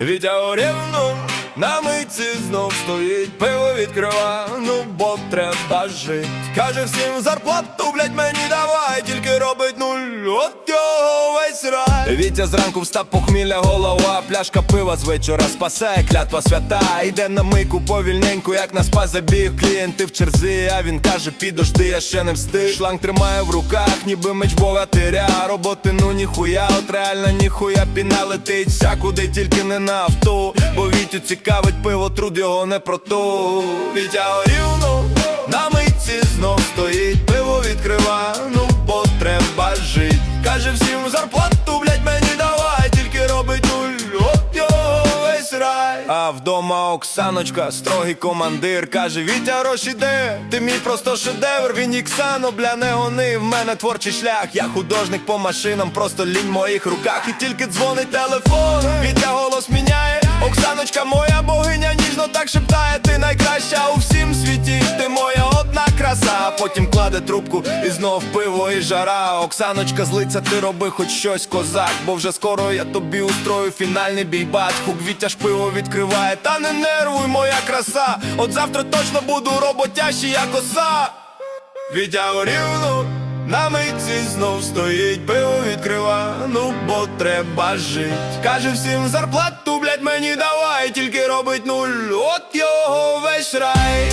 Вітя орівну на митці знов стоїть, пиво відкрива, ну бо треба жить. Каже всім зарплату, блять, мені давай, тільки робить нуль, от його весь рай. Вітя зранку встав похмілля голова, пляшка пива з вечора спасає, клятва свята. Іде на мийку повільненько, як на спа забіг. Клієнти в черзі, а він каже, підожди, я ще не встиг. Шланг тримає в руках, ніби меч богатиря. Роботи ну ніхуя, от реально ніхуя піна летить, вся куди тільки не на авто. Бо Вітю цікавить пиво, труд його не про то. Вітя рівно на митці знов стоїть, пиво відкрива, ну бо жить. Каже всім зарплату, блять, мені давай, тільки робить нуль, от його весь рай. А вдома Оксаночка, строгий командир, каже: Вітя гроші де? Ти мій просто шедевр, він іксано, бля, не гони, в мене творчий шлях. Я художник по машинам, просто лінь в моїх руках. І тільки дзвонить телефон, Вітя голос міняє. Оксаночка, моя Потім кладе трубку і знов пиво і жара. Оксаночка злиться, ти роби хоч щось, козак, бо вже скоро я тобі устрою фінальний бійбат. Хук Вітя ж пиво відкриває, та не нервуй, моя краса. От завтра точно буду роботящий, як оса. Вітя горівну на митці знов стоїть, пиво відкрива, ну бо треба жить. Каже всім зарплату, блять, мені давай, тільки робить нуль, от його весь рай.